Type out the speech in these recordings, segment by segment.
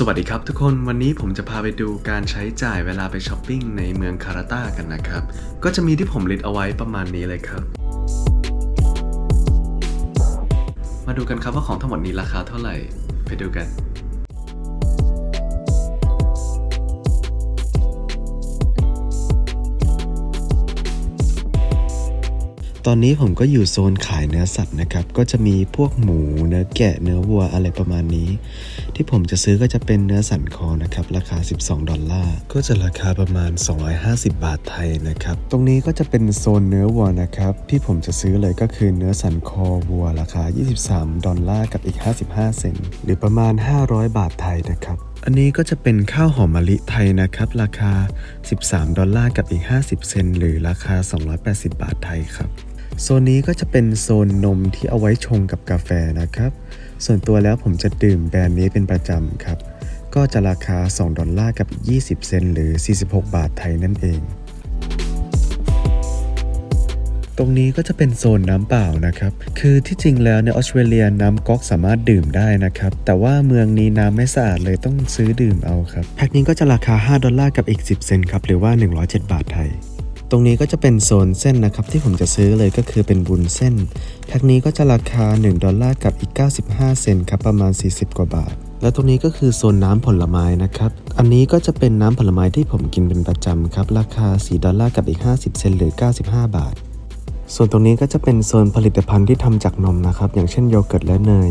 สวัสดีครับทุกคนวันนี้ผมจะพาไปดูการใช้จ่ายเวลาไปช้อปปิ้งในเมืองคาราตากันนะครับ ก็จะมีที่ผมลิสต์เอาไว้ประมาณนี้เลยครับ มาดูกันครับว่าของทั้งหมดนี้ราคาเท่าไหร่ ไปดูกัน ตอนนี้ผมก็อยู่โซนขายเนื้อสัตว์นะครับ ก็จะมีพวกหมูเนื้อแกะเนื้อวัวอะไรประมาณนี้ ที่ผมจะซื้อก็จะเป็นเนื้อสันคอนะครับ ราคา 12 ดอลลาร์ ก็จะราคาประมาณ 250 บาทไทยนะครับ ตรงนี้ก็จะเป็นโซนเนื้อวัวนะครับ ที่ผมจะซื้อเลยก็คือเนื้อสันคอวัวราคา 23 ดอลลาร์กับอีก 55 เซนต์หรือประมาณ 500 บาทไทยนะครับอันนี้ก็จะเป็นข้าวหอมมะลิไทยนะครับ ราคา 13 ดอลลาร์กับอีก 50 เซนต์หรือราคา 280 บาทไทยครับ โซนนี้ก็จะเป็นโซนนมที่เอาไว้ชงกับกาแฟนะครับ ส่วนตัวแล้วผมจะดื่มแบรนด์นี้เป็นประจำครับ ก็จะราคา 2 ดอลลาร์กับอีก20 เซนหรือ 46 บาทไทยนั่นเอง ตรงนี้ก็จะเป็นโซนน้ำเปล่านะครับ คือที่จริงแล้วในออสเตรเลียน้ำก๊อกสามารถดื่มได้นะครับ แต่ว่าเมืองนี้น้ำไม่สะอาดเลยต้องซื้อดื่มเอาครับ แพ็คนี้ก็จะราคา 5 ดอลลาร์กับอีก 10 เซนครับ หรือว่า 107 บาทไทย ตรงนี้ก็จะเป็นโซนเส้นนะครับที่ผมจะซื้อเลยก็คือเป็นบุญเส้น แพ็คนี้ก็จะราคา 1 ดอลลาร์กับอีก 95 เซนครับประมาณ 40 กว่าบาท และตรงนี้ก็คือโซนน้ำผลไม้นะครับ อันนี้ก็จะเป็นน้ำผลไม้ที่ผมกินเป็นประจำครับราคา 4 ดอลลาร์กับอีก 50 เซนหรือ 95 บาทส่วนตรงนี้ก็จะเป็นโซนผลิตภัณฑ์ที่ทำจากนมนะครับ อย่างเช่นโยเกิร์ตและเนย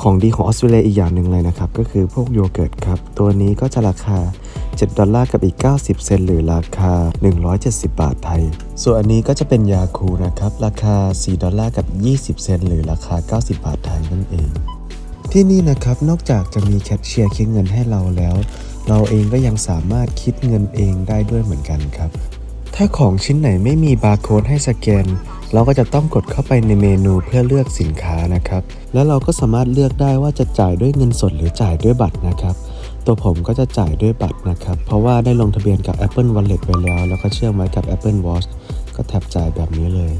ของดีของออสเตรเลียอีกอย่างหนึ่งเลยนะครับ ก็คือพวกโยเกิร์ตครับ ตัวนี้ก็จะราคา 7 ดอลลาร์กับอีก 90 เซนหรือราคา 170 บาทไทย ส่วนอันนี้ก็จะเป็นยาคูนะครับ ราคา 4 ดอลลาร์กับ 20 เซนหรือราคา 90 บาทไทยนั่นเอง ที่นี่นะครับนอกจากจะมีแคชเชียร์คิดเงินให้เราแล้ว เราเองก็ยังสามารถคิดเงินเองได้ด้วยเหมือนกันครับถ้าของชิ้นไหนไม่มีบาร์โค้ดให้สแกน เราก็จะต้องกดเข้าไปในเมนูเพื่อเลือกสินค้านะครับ แล้วเราก็สามารถเลือกได้ว่าจะจ่ายด้วยเงินสดหรือจ่ายด้วยบัตรนะครับ ตัวผมก็จะจ่ายด้วยบัตรนะครับ เพราะว่าได้ลงทะเบียนกับ Apple Wallet ไว้แล้ว แล้วก็เชื่อมไว้กับ Apple Watch ก็แท็บจ่ายแบบนี้เลย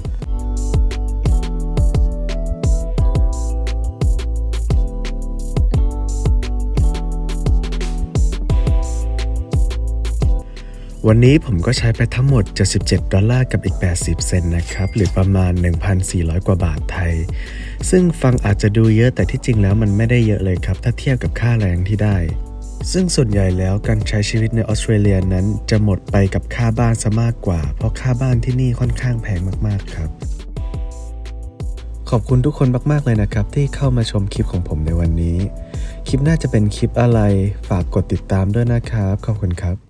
วันนี้ผมก็ใช้ไปทั้งหมด 77 ดอลลาร์กับอีก 80 เซนนะครับ หรือประมาณ 1,400 กว่าบาทไทย ซึ่งฟังอาจจะดูเยอะแต่ที่จริงแล้วมันไม่ได้เยอะเลยครับ ถ้าเทียบกับค่าแรงที่ได้ ซึ่งส่วนใหญ่แล้วการใช้ชีวิตในออสเตรเลียนั้นจะหมดไปกับค่าบ้านซะมากกว่า เพราะค่าบ้านที่นี่ค่อนข้างแพงมากๆครับ ขอบคุณทุกคนมาก ๆ เลยนะครับ ที่เข้ามาชมคลิปของผมในวันนี้ คลิปหน่าจะเป็นคลิปอะไรฝากกดติดตามด้วยนะครับ ขอบคุณครับ